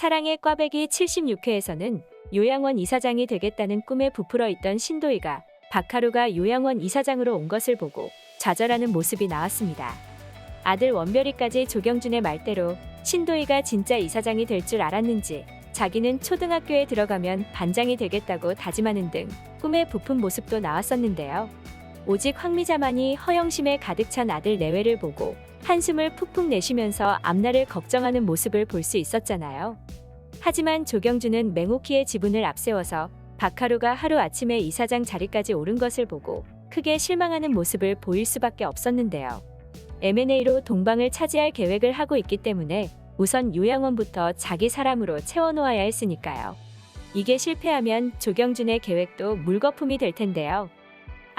사랑의 꽈배기 76회에서는 요양원 이사장이 되겠다는 꿈에 부풀어 있던 신도희가 박하루가 요양원 이사장으로 온 것을 보고 좌절하는 모습이 나왔습니다. 아들 원별이까지 조경준의 말대로 신도희가 진짜 이사장이 될 줄 알았는지 자기는 초등학교에 들어가면 반장이 되겠다고 다짐하는 등 꿈에 부푼 모습도 나왔었는데요. 오직 황미자만이 허영심에 가득 찬 아들 내외를 보고 한숨을 푹푹 내쉬면서 앞날을 걱정하는 모습을 볼 수 있었잖아요. 하지만 조경준은 맹옥희의 지분을 앞세워서 박하루가 하루아침에 이사장 자리까지 오른 것을 보고 크게 실망하는 모습을 보일 수밖에 없었는데요. M&A로 동방을 차지할 계획을 하고 있기 때문에 우선 요양원부터 자기 사람으로 채워놓아야 했으니까요. 이게 실패하면 조경준의 계획도 물거품이 될 텐데요.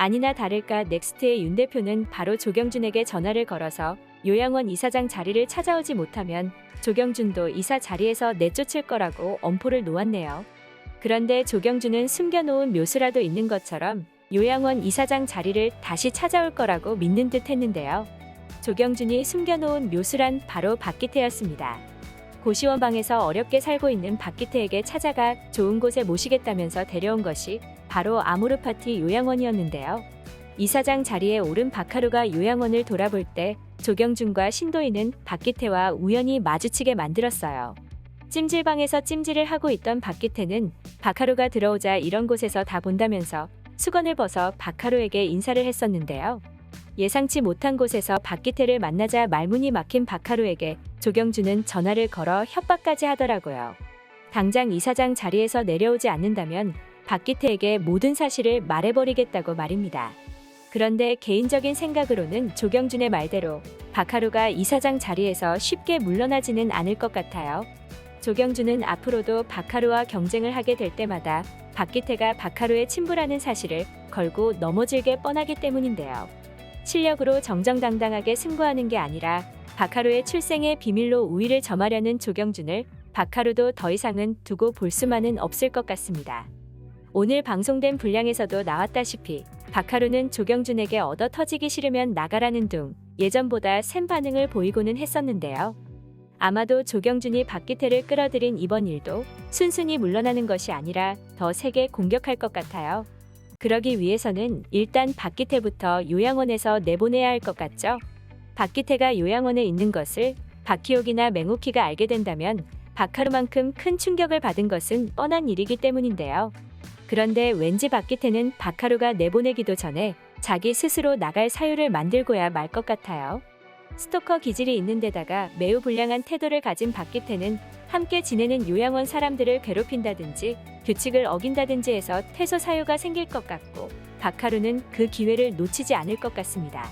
아니나 다를까 넥스트의 윤 대표는 바로 조경준에게 전화를 걸어서 요양원 이사장 자리를 찾아오지 못하면 조경준도 이사 자리에서 내쫓을 거라고 엄포를 놓았네요. 그런데 조경준은 숨겨놓은 묘수라도 있는 것처럼 요양원 이사장 자리를 다시 찾아올 거라고 믿는 듯 했는데요. 조경준이 숨겨놓은 묘수란 바로 박기태였습니다. 고시원방에서 어렵게 살고 있는 박기태에게 찾아가 좋은 곳에 모시겠다면서 데려온 것이 바로 아모르파티 요양원이었는데요. 이사장 자리에 오른 박하루가 요양원을 돌아볼 때 조경준과 신도희는 박기태와 우연히 마주치게 만들었어요. 찜질방에서 찜질을 하고 있던 박기태는 박하루가 들어오자 이런 곳에서 다 본다면서 수건을 벗어 박하루에게 인사를 했었는데요. 예상치 못한 곳에서 박기태를 만나자 말문이 막힌 박하루에게 조경준은 전화를 걸어 협박까지 하더라고요. 당장 이사장 자리에서 내려오지 않는다면 박기태에게 모든 사실을 말해버리겠다고 말입니다. 그런데 개인적인 생각으로는 조경준의 말대로 박하루가 이사장 자리에서 쉽게 물러나지는 않을 것 같아요. 조경준은 앞으로도 박하루와 경쟁을 하게 될 때마다 박기태가 박하루의 친부라는 사실을 걸고 넘어질게 뻔하기 때문인데요. 실력으로 정정당당하게 승부하는 게 아니라 박하루의 출생의 비밀로 우위를 점하려는 조경준을 박하루도 더 이상은 두고 볼 수만은 없을 것 같습니다. 오늘 방송된 분량에서도 나왔다시피 박하루는 조경준에게 얻어 터지기 싫으면 나가라는 둥 예전보다 센 반응을 보이고는 했었는데요. 아마도 조경준이 박기태를 끌어들인 이번 일도 순순히 물러나는 것이 아니라 더 세게 공격할 것 같아요. 그러기 위해서는 일단 박기태부터 요양원에서 내보내야 할 것 같죠? 박기태가 요양원에 있는 것을 박희옥이나 맹옥희가 알게 된다면 박하루만큼 큰 충격을 받은 것은 뻔한 일이기 때문인데요. 그런데 왠지 박기태는 박하루가 내보내기도 전에 자기 스스로 나갈 사유를 만들고야 말 것 같아요. 스토커 기질이 있는 데다가 매우 불량한 태도를 가진 박기태는 함께 지내는 요양원 사람들을 괴롭힌다든지 규칙을 어긴다든지 해서 퇴소 사유가 생길 것 같고 박하루는 그 기회를 놓치지 않을 것 같습니다.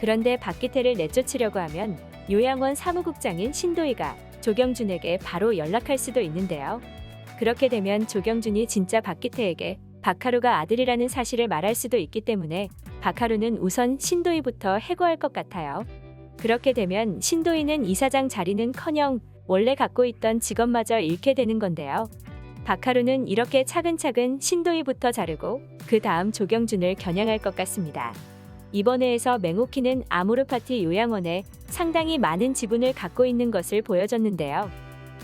그런데 박기태를 내쫓으려고 하면 요양원 사무국장인 신도희가 조경준에게 바로 연락할 수도 있는데요. 그렇게 되면 조경준이 진짜 박기태에게 박하루가 아들이라는 사실을 말할 수도 있기 때문에 박하루는 우선 신도희부터 해고할 것 같아요. 그렇게 되면 신도희는 이사장 자리는커녕 원래 갖고 있던 직업마저 잃게 되는 건데요. 박하루는 이렇게 차근차근 신도희부터 자르고 그 다음 조경준을 겨냥할 것 같습니다. 이번 회에서 맹옥희는 아모르파티 요양원에 상당히 많은 지분을 갖고 있는 것을 보여줬는데요.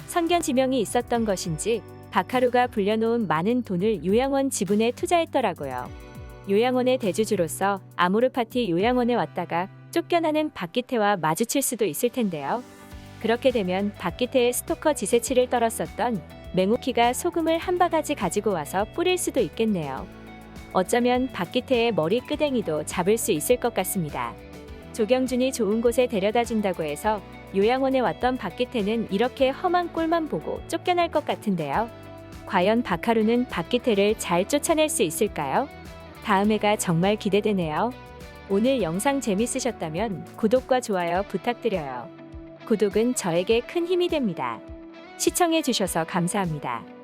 선견 지명이 있었던 것인지 박하루가 불려놓은 많은 돈을 요양원 지분에 투자했더라고요. 요양원의 대주주로서 아모르파티 요양원에 왔다가 쫓겨나는 박기태와 마주칠 수도 있을 텐데요. 그렇게 되면 박기태의 스토커 지세치를 떨었었던 맹욱희가 소금을 한 바가지 가지고 와서 뿌릴 수도 있겠네요. 어쩌면 박기태의 머리 끄댕이도 잡을 수 있을 것 같습니다. 조경준이 좋은 곳에 데려다 준다고 해서 요양원에 왔던 박기태는 이렇게 험한 꼴만 보고 쫓겨날 것 같은데요. 과연 박하루는 박기태를 잘 쫓아낼 수 있을까요? 다음 회가 정말 기대되네요. 오늘 영상 재밌으셨다면 구독과 좋아요 부탁드려요. 구독은 저에게 큰 힘이 됩니다. 시청해주셔서 감사합니다.